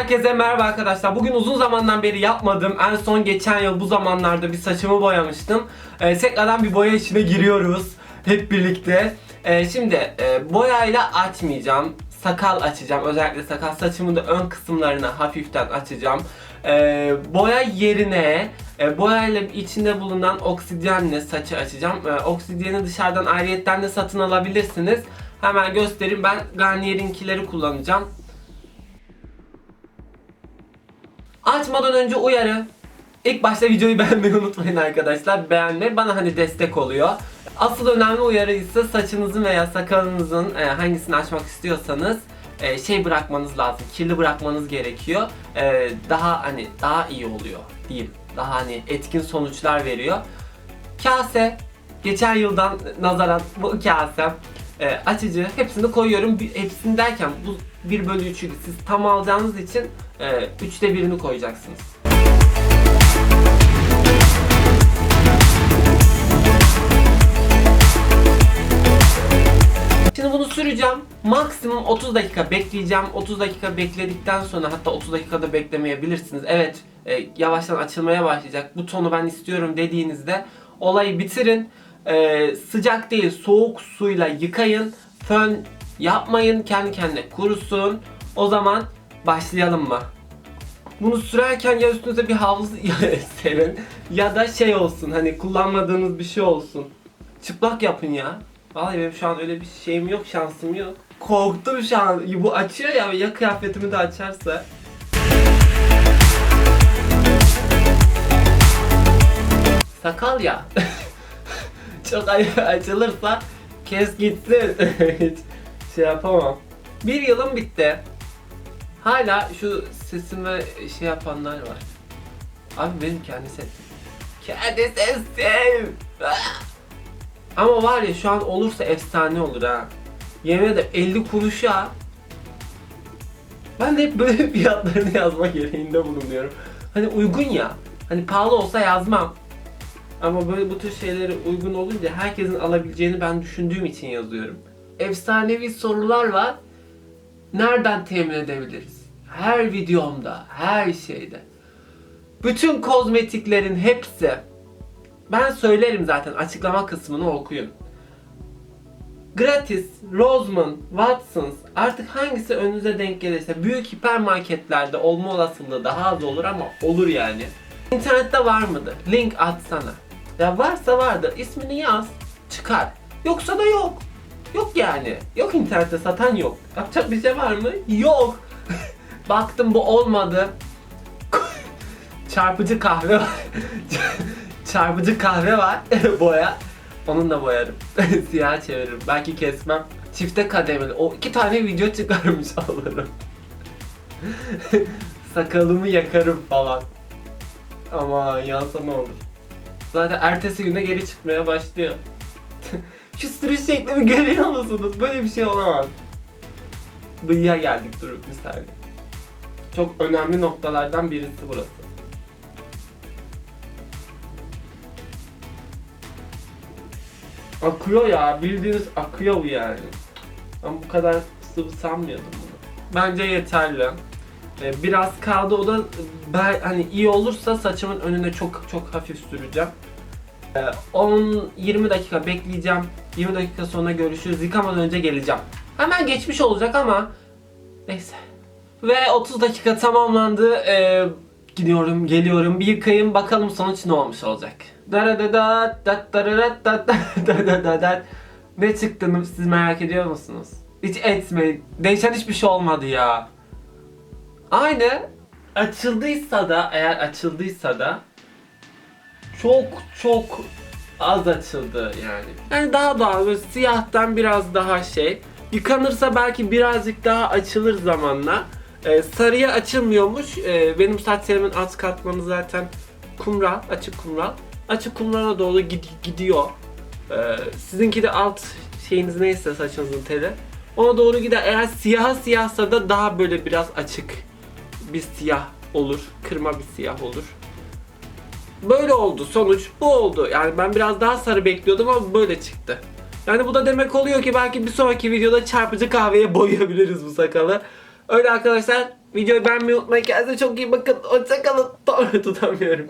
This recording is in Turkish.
Herkese merhaba arkadaşlar. Bugün uzun zamandan beri yapmadım. En son geçen yıl bu zamanlarda bir saçımı boyamıştım. Ee, tekrardan bir boya işine giriyoruz. Hep birlikte. Ee, şimdi e, boyayla açmayacağım. Sakal açacağım. Özellikle sakal saçımın da ön kısımlarını hafiften açacağım. Ee, boya yerine e, boyayla içinde bulunan oksijenle saçı açacağım. Ee, oksijeni dışarıdan ayrıyetten de satın alabilirsiniz. Hemen göstereyim. Ben Garnier'inkileri kullanacağım. Açmadan önce uyarı. İlk başta videoyu beğenmeyi unutmayın arkadaşlar. Beğenme bana hani destek oluyor. Asıl önemli uyarı ise saçınızın veya sakalınızın e, hangisini açmak istiyorsanız e, şey bırakmanız lazım. Kirli bırakmanız gerekiyor. E, daha hani daha iyi oluyor diyeyim. Daha hani etkin sonuçlar veriyor. Kase geçen yıldan nazaran bu kasem e, açıcı hepsini koyuyorum. Hepsini derken bu 1 bölü 3'ü siz tam alacağınız için e, üçte birini koyacaksınız. Şimdi bunu süreceğim. Maksimum 30 dakika bekleyeceğim. 30 dakika bekledikten sonra hatta 30 dakikada beklemeyebilirsiniz. Evet e, yavaştan açılmaya başlayacak. Bu tonu ben istiyorum dediğinizde olayı bitirin. E, sıcak değil soğuk suyla yıkayın. Fön yapmayın. Kendi kendine kurusun. O zaman başlayalım mı? Bunu sürerken ya üstünüze bir havlu serin ya da şey olsun hani kullanmadığınız bir şey olsun. Çıplak yapın ya. Vallahi benim şu an öyle bir şeyim yok, şansım yok. Korktum şu an. Bu açıyor ya ya kıyafetimi de açarsa. Sakal ya. Çok açılırsa kes gitsin. Şey yapamam. Bir yılım bitti. Hala şu sesime şey yapanlar var. Abi benim kendi sesim. Kendi sesim. Ah! Ama var ya şu an olursa efsane olur ha. Yemin ederim 50 kuruşa ben de hep böyle fiyatlarını yazma gereğinde bulunuyorum. Hani uygun ya. Hani pahalı olsa yazmam. Ama böyle bu tür şeylere uygun olunca herkesin alabileceğini ben düşündüğüm için yazıyorum. Efsanevi sorular var. Nereden temin edebiliriz? Her videomda, her şeyde. Bütün kozmetiklerin hepsi ben söylerim zaten açıklama kısmını okuyun. Gratis, Roseman, Watsons artık hangisi önünüze denk gelirse büyük hipermarketlerde olma olasılığı daha az olur ama olur yani. İnternette var mıdır? Link atsana. Ya varsa vardır. İsmini yaz. Çıkar. Yoksa da yok. Yok yani. Yok internette satan yok. Yapacak bir şey var mı? Yok. Baktım bu olmadı. Çarpıcı kahve var. Çarpıcı kahve var. Boya. Onunla boyarım. Siyah çeviririm. Belki kesmem. Çifte kademeli. O iki tane video çıkarmış alırım. Sakalımı yakarım falan. Ama yansa ne olur. Zaten ertesi günde geri çıkmaya başlıyor. Şu sürüş şeklimi görüyor musunuz? Böyle bir şey olamaz. Bıyığa geldik durup saniye. Çok önemli noktalardan birisi burası. Akıyor ya, bildiğiniz akıyor bu yani. Ben bu kadar sıvı sanmıyordum bunu. Bence yeterli. Ee, Biraz kaldı o da ben hani iyi olursa saçımın önüne çok çok hafif süreceğim. Ee, 10-20 dakika bekleyeceğim. 20 dakika sonra görüşürüz. Yıkamadan önce geleceğim. Hemen geçmiş olacak ama neyse. Ve 30 dakika tamamlandı. Ee, gidiyorum, geliyorum. Bir yıkayayım bakalım sonuç ne olmuş olacak. Ne çıktığını siz merak ediyor musunuz? Hiç etmeyin. Değişen hiçbir şey olmadı ya. Aynı açıldıysa da eğer açıldıysa da çok çok az açıldı yani. Yani daha doğal böyle siyahtan biraz daha şey. Yıkanırsa belki birazcık daha açılır zamanla. Ee, sarıya açılmıyormuş. Ee, benim saç serimin alt katmanı zaten kumral, açık kumral. Açık kumrala doğru gid- gidiyor. Ee, sizinki de alt şeyiniz neyse saçınızın teli. Ona doğru gider. Eğer siyaha siyahsa da daha böyle biraz açık bir siyah olur. Kırma bir siyah olur. Böyle oldu. Sonuç bu oldu. Yani ben biraz daha sarı bekliyordum ama böyle çıktı. Yani bu da demek oluyor ki belki bir sonraki videoda çarpıcı kahveye boyayabiliriz bu sakalı. Öyle arkadaşlar Videoyu beğenmeyi unutmayın. Kendinize çok iyi bakın. Hoşçakalın. Tutamıyorum.